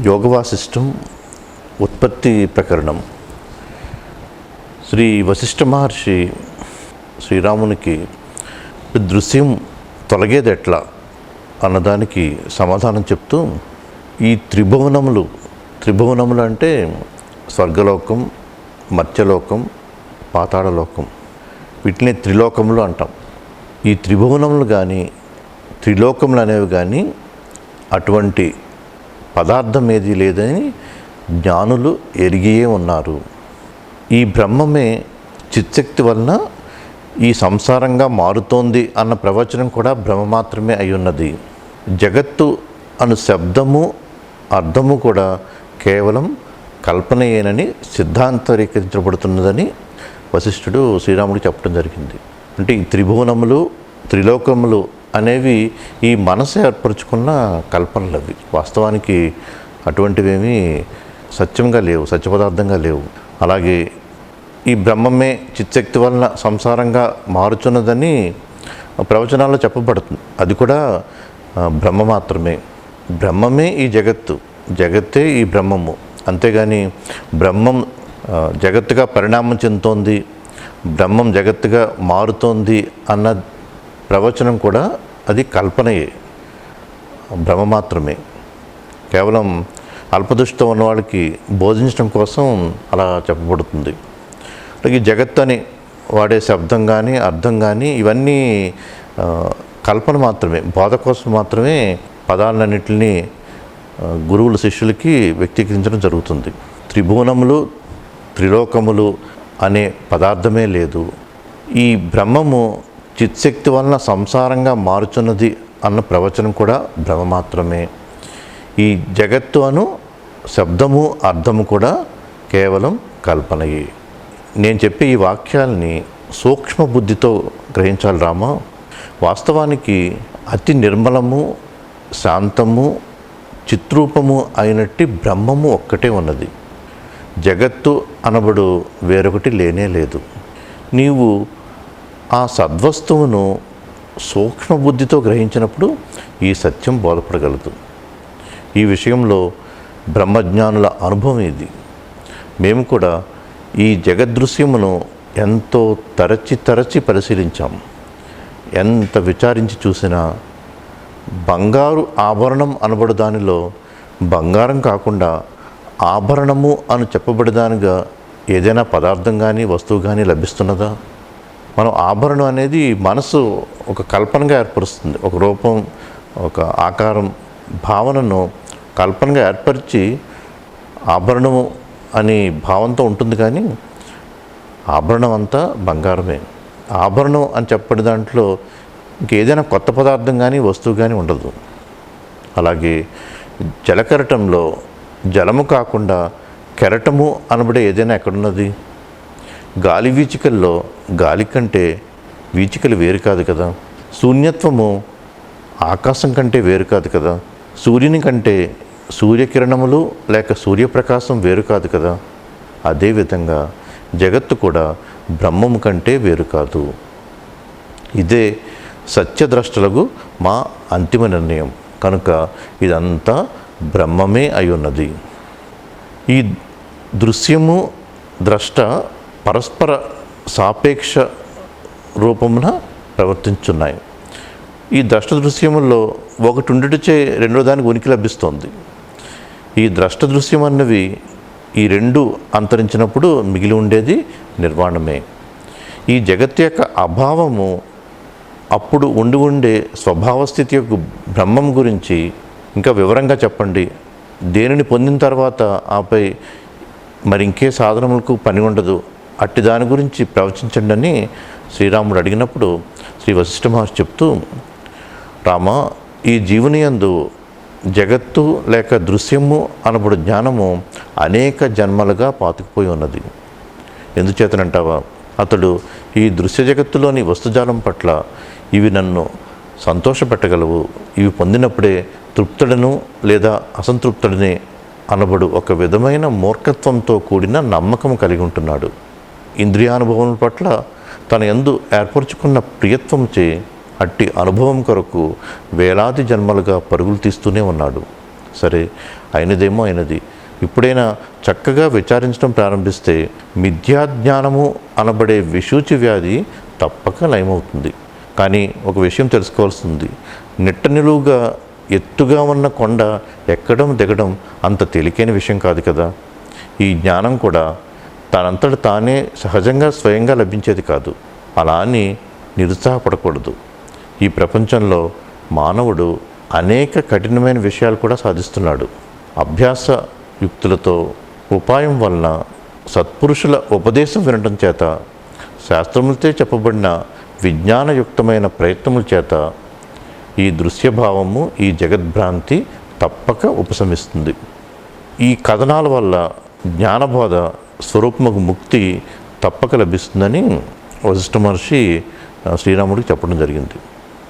యోగవాసిష్టం ఉత్పత్తి ప్రకరణం. శ్రీ వశిష్ఠ మహర్షి శ్రీరామునికి దృశ్యం తొలగేది ఎట్లా అన్నదానికి సమాధానం చెప్తూ ఈ త్రిభువనములు త్రిభువనములు అంటే స్వర్గలోకం మత్స్యలోకం పాతాళలోకం. వీటిని త్రిలోకములు అంటాం. ఈ త్రిభువనములు కానీ త్రిలోకములు అనేవి కానీ అటువంటి పదార్థం ఏది లేదని జ్ఞానులు ఎరిగియే ఉన్నారు. ఈ బ్రహ్మమే చిత్శక్తి వలన ఈ సంసారంగా మారుతోంది అన్న ప్రవచనం కూడా బ్రహ్మ మాత్రమే అయి ఉన్నది. జగత్తు అను శబ్దము అర్థము కూడా కేవలం కల్పనయేనని సిద్ధాంతరీకరించబడుతున్నదని వశిష్ఠుడు శ్రీరాముడు చెప్పడం జరిగింది. అంటే ఈ త్రిభువనములు త్రిలోకములు అనేవి ఈ మనసు ఏర్పరచుకున్న కల్పనలు అవి. వాస్తవానికి అటువంటివేమీ సత్యంగా లేవు సత్య పదార్థంగా లేవు. అలాగే ఈ బ్రహ్మమే చిత్శక్తి వలన సంసారంగా మారుచున్నదని ప్రవచనాల్లో చెప్పబడుతుంది. అది కూడా బ్రహ్మ మాత్రమే. బ్రహ్మమే ఈ జగత్తు. జగత్తే ఈ బ్రహ్మము. అంతేగాని బ్రహ్మం జగత్తుగా పరిణామం చెందుతోంది బ్రహ్మం జగత్తుగా మారుతోంది అన్న ప్రవచనం కూడా అది కల్పనయే భ్రమ మాత్రమే. కేవలం అల్పదృష్టితో ఉన్న బోధించడం కోసం అలా చెప్పబడుతుంది. అలాగే జగత్ అని వాడే శబ్దం కానీ అర్థం కానీ ఇవన్నీ కల్పన మాత్రమే బోధ కోసం మాత్రమే పదాలన్నింటినీ గురువులు గురువుల శిష్యులకి వ్యక్తీకరించడం జరుగుతుంది. త్రిభువనములు త్రిలోకములు అనే పదార్థమే లేదు. ఈ బ్రహ్మము చిత్శక్తి వలన సంసారంగా మారుచున్నది అన్న ప్రవచనం కూడా భ్రమ మాత్రమే. ఈ జగత్తు అను శబ్దము అర్థము కూడా కేవలం కల్పనయే. నేను చెప్పే ఈ వాక్యాల్ని సూక్ష్మ బుద్ధితో గ్రహించాలి రామా. వాస్తవానికి అతి నిర్మలము శాంతము చిత్రూపము అయినట్టి బ్రహ్మము ఒక్కటే ఉన్నది. జగత్తు అనబడు వేరొకటి లేనే లేదు. నీవు ఆ సద్వస్తువును సూక్ష్మ బుద్ధితో గ్రహించినప్పుడు ఈ సత్యం బోధపడగలదు. ఈ విషయంలో బ్రహ్మజ్ఞానుల అనుభవం ఇది. మేము కూడా ఈ జగదృశ్యమును ఎంతో తరచి తరచి పరిశీలించాం. ఎంత విచారించి చూసినా బంగారు ఆభరణం అనబడు దానిలో బంగారం కాకుండా ఆభరణము అని చెప్పబడేదానిగా ఏదైనా పదార్థం కానీ వస్తువు కానీ లభిస్తున్నదా? మనం ఆభరణం అనేది మనసు ఒక కల్పనగా ఏర్పరుస్తుంది. ఒక రూపం ఒక ఆకారం భావనను కల్పనగా ఏర్పరిచి ఆభరణము అని భావంతో ఉంటుంది కానీ ఆభరణం అంతా బంగారమే. ఆభరణం అని చెప్పడి దాంట్లో ఇంకేదైనా కొత్త పదార్థం కానీ వస్తువు కానీ ఉండదు. అలాగే జలకెరటంలో జలము కాకుండా కెరటము అనబడే ఏదైనా ఎక్కడున్నది? గాలి వీచికల్లో గాలి కంటే వీచికలు వేరు కాదు కదా. శూన్యత్వము ఆకాశం కంటే వేరు కాదు కదా. సూర్యుని కంటే సూర్యకిరణములు లేక సూర్యప్రకాశం వేరు కాదు కదా. అదేవిధంగా జగత్తు కూడా బ్రహ్మము కంటే వేరు కాదు. ఇదే సత్యద్రష్టలకు మా అంతిమ నిర్ణయం. కనుక ఇదంతా బ్రహ్మమే అయి ఉన్నది. ఈ దృశ్యము ద్రష్ట పరస్పర సాపేక్ష రూపమున ప్రవర్తించున్నాయి. ఈ ద్రష్ట దృశ్యముల్లో ఒకటి ఉండుటచే రెండో దానికి ఉనికి లభిస్తోంది. ఈ ద్రష్ట దృశ్యం అన్నవి ఈ రెండు అంతరించినప్పుడు మిగిలి ఉండేది నిర్వాణమే. ఈ జగత్ యొక్క అభావము అప్పుడు ఉండి ఉండే స్వభావస్థితి యొక్క బ్రహ్మం గురించి ఇంకా వివరంగా చెప్పండి. దేనిని పొందిన తర్వాత ఆపై మరి ఇంకే సాధనములకు పని ఉండదు. అట్టి దాని గురించి ప్రవచించండి అని శ్రీరాముడు అడిగినప్పుడు శ్రీ వశిష్ఠ మహర్షి చెప్తూ రామ ఈ జీవుని యందు జగత్తు లేక దృశ్యము అనబడు జ్ఞానము అనేక జన్మలుగా పాతుకుపోయి ఉన్నది. ఎందుచేతనంటావా? అతడు ఈ దృశ్య జగత్తులోని వస్తుజాలం పట్ల ఇవి నన్ను సంతోషపెట్టగలవు. ఇవి పొందినప్పుడే తృప్తుడను లేదా అసంతృప్తుడనే అనబడు ఒక విధమైన మూర్ఖత్వంతో కూడిన నమ్మకం కలిగి ఉంటున్నాడు. ఇంద్రియానుభవం పట్ల తన ఎందు ఏర్పరచుకున్న ప్రియత్వంచే అట్టి అనుభవం కొరకు వేలాది జన్మలుగా పరుగులు తీస్తూనే ఉన్నాడు. సరే అయినదేమో అయినది. ఇప్పుడైనా చక్కగా విచారించడం ప్రారంభిస్తే మిథ్యాజ్ఞానము అనబడే విషూచి వ్యాధి తప్పక లయమవుతుంది కానీ ఒక విషయం తెలుసుకోవాల్సింది. నిట్ట నిలువుగా ఎత్తుగా ఉన్న కొండ ఎక్కడం దిగడం అంత తేలికైన విషయం కాదు కదా. ఈ జ్ఞానం కూడా తనంతట తానే సహజంగా స్వయంగా లభించేది కాదు. అలా అని నిరుత్సాహపడకూడదు. ఈ ప్రపంచంలో మానవుడు అనేక కఠినమైన విషయాలు కూడా సాధిస్తున్నాడు. అభ్యాస యుక్తులతో ఉపాయం వలన సత్పురుషుల ఉపదేశం వినడం చేత శాస్త్రములతో చెప్పబడిన విజ్ఞానయుక్తమైన ప్రయత్నముల చేత ఈ దృశ్యభావము ఈ జగద్భ్రాంతి తప్పక ఉపశమిస్తుంది. ఈ కథనాల వల్ల జ్ఞానబోధ స్వరూపముకు ముక్తి తప్పక లభిస్తుందని వశిష్ఠ మహర్షి శ్రీరాముడికి చెప్పడం జరిగింది.